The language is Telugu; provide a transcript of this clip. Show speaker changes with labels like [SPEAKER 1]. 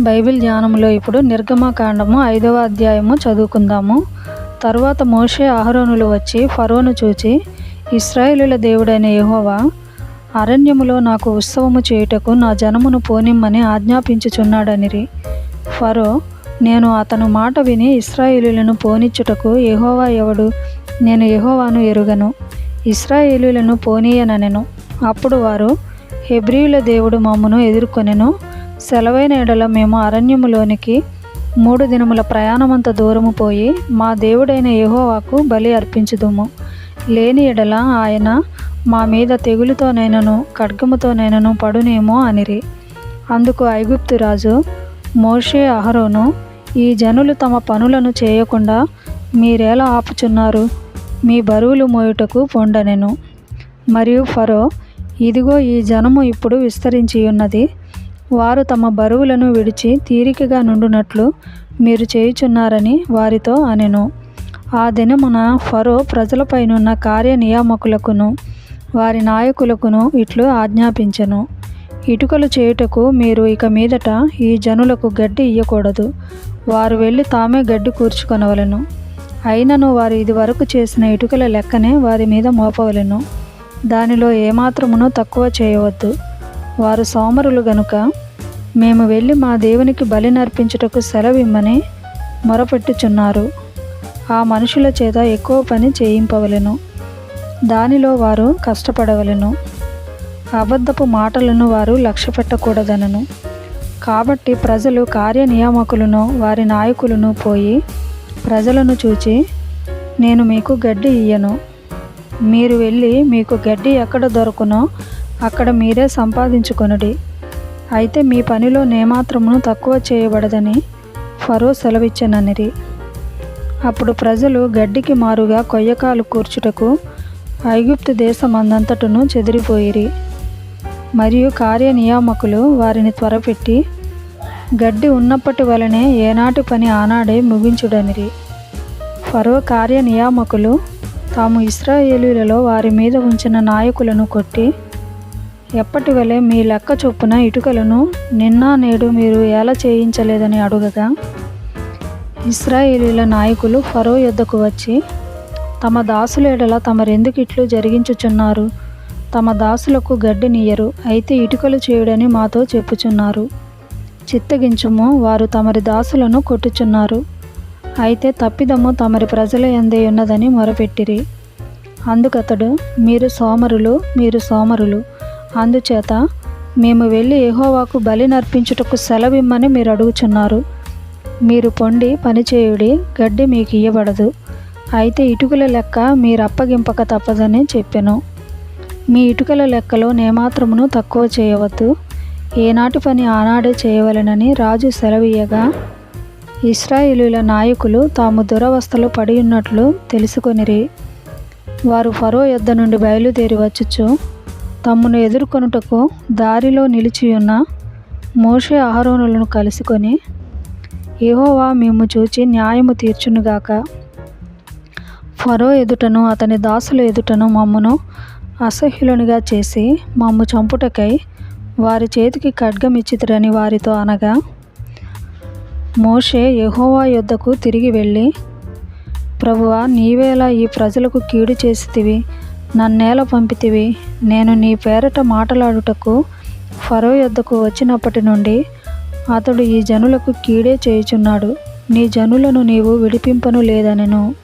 [SPEAKER 1] బైబిల్ ధ్యానంలో ఇప్పుడు నిర్గమకాండము ఐదవ అధ్యాయము చదువుకుందాము. తరువాత మోషే ఆహరోనులు వచ్చి ఫరోను చూచి ఇస్రాయేలుల దేవుడైన యహోవా అరణ్యములో నాకు ఉత్సవము చేయుటకు నా జనమును పోనిమ్మని ఆజ్ఞాపించుచున్నాడనిరి. ఫరో నేను అతను మాట విని ఇస్రాయేలులను పోనిచ్చుటకు యహోవా ఎవడు? నేను యహోవాను ఎరుగను ఇస్రాయేలులను పోనీయననెను. అప్పుడు వారు హెబ్రీయుల దేవుడు మమ్మను ఎదుర్కొనెను సెలవైన ఎడల మేము అరణ్యములోనికి మూడు దినముల ప్రయాణమంత దూరము పోయి మా దేవుడైన యహోవాకు బలి అర్పించుదుము. లేని ఎడల ఆయన మా మీద తెగులుతోనైనను ఖడ్గముతోనైనను పడునేమో అనిరి. అందుకు ఐగుప్తు రాజు మోషే అహరోను ఈ జనులు తమ పనులను చేయకుండా మీరెలా ఆపుచున్నారు? మీ బరువులు మోయుటకు పొండనెను. మరియు ఫరో ఇదిగో ఈ జనము ఇప్పుడు విస్తరించి ఉన్నది. వారు తమ బరువులను విడిచి తీరికగా నుండునట్లు మీరు చేయుచున్నారని వారితో అనెను. ఆ దినమున ఫరో ప్రజలపైనున్న కార్యనియామకులకును వారి నాయకులకును ఇట్లు ఆజ్ఞాపించెను. ఇటుకలు చేయుటకు మీరు ఇక మీదట ఈ జనులకు గడ్డి ఇయ్యకూడదు. వారు వెళ్ళి తామే గడ్డి కూర్చుకొనవలెను. అయినను వారు ఇదివరకు చేసిన ఇటుకల లెక్కనే వారి మీద మోపవలెను. దానిలో ఏమాత్రమును తక్కువ చేయవద్దు. వారు సోమరులు గనుక మేము వెళ్ళి మా దేవునికి బలి నర్పించుటకు సెలవిమ్మని మొరపెట్టుచున్నారు. ఆ మనుషుల చేత ఎక్కువ పని చేయింపవలెను. దానిలో వారు కష్టపడవలెను. అబద్ధపు మాటలను వారు లక్ష్య పెట్టకూడదనను కాబట్టి ప్రజలు కార్యనియామకులను వారి నాయకులను పోయి ప్రజలను చూచి నేను మీకు గడ్డి ఇయ్యను. మీరు వెళ్ళి మీకు గడ్డి ఎక్కడ దొరకునో అక్కడ మీరే సంపాదించుకొనుడి. అయితే మీ పనిలో నేమాత్రమును తక్కువ చేయబడదని ఫరో సెలవిచ్చననిరి. అప్పుడు ప్రజలు గడ్డికి మారుగా కొయ్యకాలు కూర్చుటకు ఐగుప్తు దేశమందంతటను చెదిరిపోయిరి. మరియు కార్యనియామకులు వారిని త్వరపెట్టి గడ్డి ఉన్నప్పటి వలనే ఏనాటి పని ఆనాడే ముగించుడనిరి. ఫరో కార్యనియామకులు తాము ఇస్రాయేలీలలో వారి మీద ఉంచిన నాయకులను కొట్టి ఎప్పటి వలె మీ లెక్క చొప్పున ఇటుకలను నిన్న నేడు మీరు ఎలా చేయించలేదని అడుగగా ఇస్రాయేలీల నాయకులు ఫరో యొద్దకు వచ్చి తమ దాసులేడల తమరెందుకిట్లు జరిగించుచున్నారు? తమ దాసులకు గడ్డినియ్యరు అయితే ఇటుకలు చేయుడని మాతో చెప్పుచున్నారు. చిత్తగించుము వారు తమరి దాసులను కొట్టుచున్నారు. అయితే తప్పిదము తమరి ప్రజల ఎందే ఉన్నదని మొరపెట్టిరి. అందుకతడు మీరు సోమరులు మీరు సోమరులు అందుచేత మేము వెళ్ళి ఏహోవాకు బలి నర్పించుటకు సెలవిమ్మని మీరు అడుగుచున్నారు మీరు పొండి పనిచేయుడి గడ్డి మీకు ఇయ్యబడదు. అయితే ఇటుకల లెక్క మీరు అప్పగింపక తప్పదని చెప్పెను. మీ ఇటుకల లెక్కలో నేమాత్రమును తక్కువ చేయవద్దు. ఏనాటి పని ఆనాడే చేయవలెనని రాజు సెలవీయగా ఇస్రాయిలుల నాయకులు తాము దురవస్థలో పడి ఉన్నట్లు తెలుసుకొనిరి. వారు ఫరో యుద్ధ నుండి బయలుదేరి వచ్చుచు తమ్మును ఎదుర్కొనుటకు దారిలో నిలిచియున్న మోషే ఆహరోనులను కలుసుకొని ఏహోవా మేము చూచి న్యాయము తీర్చునుగాక. ఫరో ఎదుటను అతని దాసుల ఎదుటను మమ్మను అసహ్యులనుగా చేసి మమ్ము చంపుటకై వారి చేతికి ఖడ్గమిచ్చితురని వారితో అనగా మోషే యహోవా యొద్దకు తిరిగి వెళ్ళి ప్రభువా నీవేలా ఈ ప్రజలకు కీడు చేసితివి నన్నేల పంపితివి నేను నీ పేరట మాటలాడుటకు ఫరో యొద్దకు వచ్చినప్పటి నుండి అతడు ఈ జనులకు కీడే చేయుచున్నాడు. నీ జనులను నీవు విడిపింపను లేదనెను